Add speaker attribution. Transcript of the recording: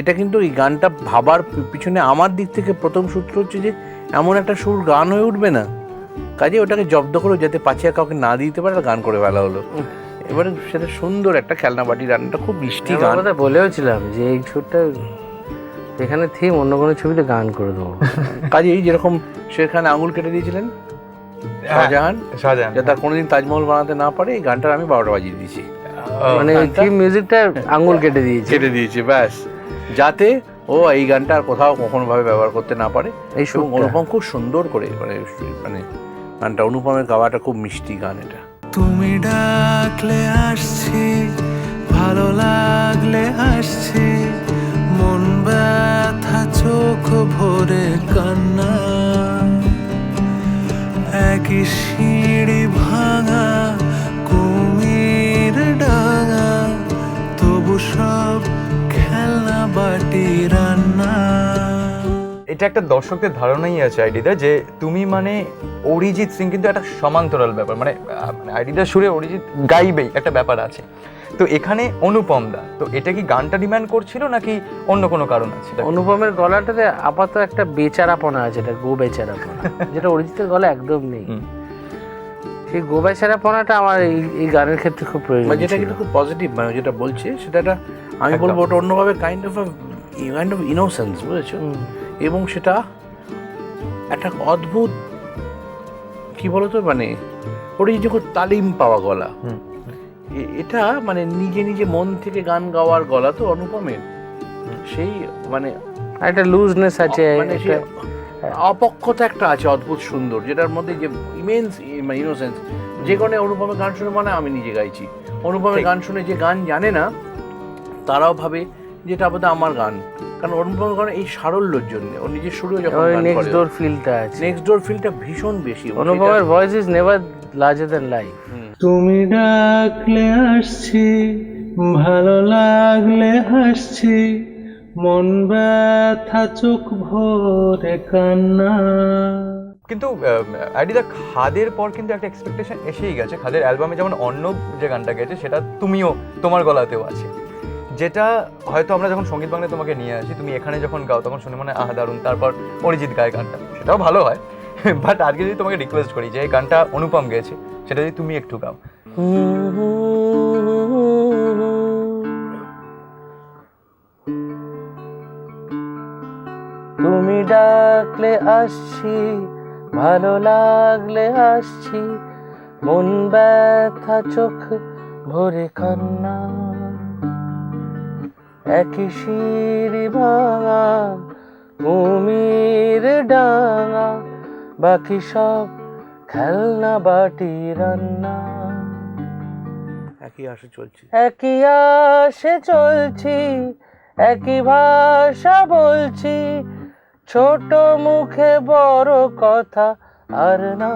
Speaker 1: এটা কিন্তু এই গানটা ভাবার পিছনে আমার দিক থেকে প্রথম সূত্র হচ্ছে যে এমন একটা সুর গান হয়ে উঠবে না। কাজে ওটাকে জব্দ করে যাতে আর কাউকে না দিতে পারে গান করে ফেলা হলো। এবারে সেটা সুন্দর একটা খেলনা বাটি রান্নাটা খুব মিষ্টি গান।
Speaker 2: কথা বলেওছিলাম যে এই ছুটটা এখানে থিম অন্য কোনো ছবিতে গান করে দেবো।
Speaker 1: কাজে এই যেরকম সেখানে আঙুল কেটে দিয়েছিলেন শাহজাহান
Speaker 3: শাহজাহান
Speaker 1: যাতে আর কোনোদিন তাজমহল বানাতে না পারে এই গানটার আমি বারোটা বাজিয়ে দিয়েছি।
Speaker 2: মানে থিম মিউজিকটা আঙুল কেটে দিয়েছে।
Speaker 1: কেটে দিয়েছি ব্যাস। যাতে ও এই গানটা আর কোথাও কখনো ভাবে ব্যবহার করতে না পারে।
Speaker 2: এই
Speaker 1: এবং অনুপম খুব সুন্দর করে মানে মানে গানটা অনুপমের গাওয়াটা খুব মিষ্টি গান এটা।
Speaker 4: তুমি ডাকলে আসছি ভালো লাগলে আসছি মন ব্যথা চোখ ভরে কান্না। একই সিঁড়ি ভাঙা
Speaker 3: এটা একটা দর্শকদের ধারণাই আছে আইডিদা যে তুমি মানে অরিজিৎ সিং কিন্তু একটা সমান্তরাল ব্যাপার মানে মানে আইডিদার সুরে অরিজিৎ গাইবেই একটা ব্যাপার আছে। তো এখানে অনুপম দা তো এটা কি গানটা ডিমান্ড করছিল নাকি অন্য কোনো কারণ আছে?
Speaker 2: অনুপমের গলাটাতে আপাতত একটা বেচারাপনা আছে এটা গো বেচারাপনা যেটা অরিজিতের গলা একদম নেই। সেই গো বেচারাপনাটা আমার এই এই গানের ক্ষেত্রে খুব প্রয়োজন
Speaker 1: মানে যেটা কিন্তু খুব পজিটিভ মানে যেটা বলছে সেটা একটা আমি বলব ওটা অন্যভাবে kind of kind of innocence বুঝেছ। এবং সেটা একটা অদ্ভুত কি বলতো মানে ওটা যে খুব তালিম পাওয়া গলা। এটা মানে নিজে নিজে মন থেকে গান গাওয়ার গলা তো অনুপমের। সেই মানে
Speaker 2: একটা লুজনেস আছে
Speaker 1: মানে অপক্ষতা একটা আছে অদ্ভুত সুন্দর যেটার মধ্যে যে ইমেন্স মানে ইনোসেন্স যে কোনো অনুপমের গান শুনে মানে আমি নিজে গাইছি। অনুপমের গান শুনে যে গান জানে না তারাও ভাবে যেটা বোধহয় আমার গান। কারণ অনুপমের গান এই সারল্যর জন্য ও নিজের সুরেও যখন
Speaker 2: নেক্সট ডোর ফিলটা আছে।
Speaker 1: নেক্সট ডোর ফিলটা ভীষণ বেশি।
Speaker 2: অনুপমের voice is never larger than life
Speaker 4: তুমি ডাকলে আসছি ভালো লাগলে হাসছি মন ব্যথা চোখ ভরে কান্না।
Speaker 3: কিন্তু আইডিদা খাদের পর কিন্তু একটা এক্সপেকটেশন এসেই গেছে। খাদের অ্যালবামে যেমন অন্য যে গানটা গেছে সেটা তুমিও তোমার গলাতেও আছে। যেটা হয়তো আমরা যখন সংগীত বাংলায় তোমাকে নিয়ে আসি, তুমি এখানে যখন গাও, তখন শুনে মনে আহা, দারুণ। তারপর অরিজিৎ গায় গানটা। সেটাও ভালো হয়। বাট আজকে যদি তোমাকে রিকোয়েস্ট করি যে এই গানটা অনুপম গেয়েছে, সেটা যদি তুমি একটু গাও।
Speaker 2: তুমি ডাকলে আসছি, ভালো লাগলে আসছি, মন ব্যথা, চোখ ভরে কান্না। একই সিঁড়ি ভাঙা কুমির ডাঙা বাকি সব খেলনা বাটি রান্না।
Speaker 1: একই আসে চলছে।
Speaker 2: একই আসে চলছি একই ভাষা বলছি ছোট মুখে বড় কথা আর না।